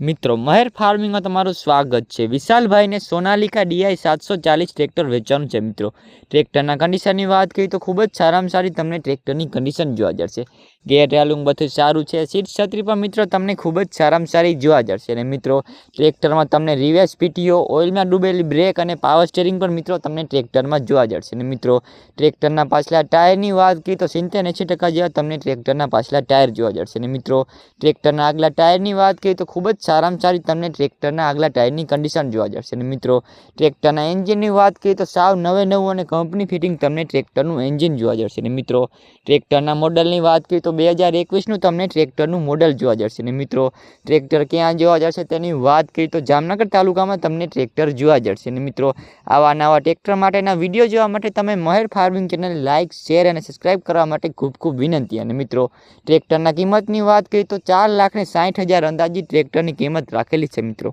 મિત્રો, મહેર ફાર્મિંગમાં તમારું સ્વાગત છે. વિશાલભાઈને સોનાલિકા ડીઆઈ સાતસો ચાલીસ ટ્રેક્ટર વેચવાનું છે, મિત્રો. ટ્રેક્ટરના કન્ડિશનની વાત કરીએ તો ખૂબ જ સારામાં સારી તમને ટ્રેક્ટરની કન્ડિશન જોવા જશે ગેર રેલુંગ બધું સારું છે. સીટ છત્રી પણ, મિત્રો, તમને ખૂબ જ સારામાં સારી જોવા જશે અને મિત્રો, ટ્રેક્ટરમાં તમને રિવેસ પીટીઓ ઓઇલમાં ડૂબેલી બ્રેક અને પાવર સ્ટેરિંગ પણ, મિત્રો, તમને ટ્રેક્ટરમાં જોવા જશે અને મિત્રો, ટ્રેક્ટરના પાછલા ટાયરની વાત કરીએ તો સિત્તેર એંસી ટકા જેવા તમને ટ્રેક્ટરના પાછલા ટાયર જોવા જશે અને મિત્રો, ટ્રેક્ટરના આગલા ટાયરની વાત કરીએ તો ખૂબ જ સારામાં સારી તમને ટ્રેક્ટરના આગલા ટાયરની કન્ડિશન જોવા જશે. અને મિત્રો, ટ્રેક્ટરના એન્જિનની વાત કરીએ તો સાવ નવે નવું અને કંપની ફિટિંગ તમને ટ્રેક્ટરનું એન્જિન જોવા જશે. અને મિત્રો, ટ્રેક્ટરના મોડલની વાત કરીએ તો બે હજાર એકવીસનું તમને ટ્રેક્ટરનું મોડલ જોવા જશે. અને મિત્રો, ટ્રેક્ટર ક્યાં જોવા જશે તેની વાત કરીએ તો જામનગર તાલુકામાં તમને ટ્રેક્ટર જોવા જશે. અને મિત્રો, આવા નવા ટ્રેક્ટર માટેના વીડિયો જોવા માટે તમે Maher farming channel like share અને સબસ્ક્રાઇબ કરવા માટે ખૂબ ખૂબ વિનંતી. અને મિત્રો, ટ્રેક્ટરના કિંમતની વાત કરીએ તો ચાર લાખને સાઠ હજાર અંદાજિત ટ્રેક્ટરની કિંમત રાખેલી છે મિત્રો.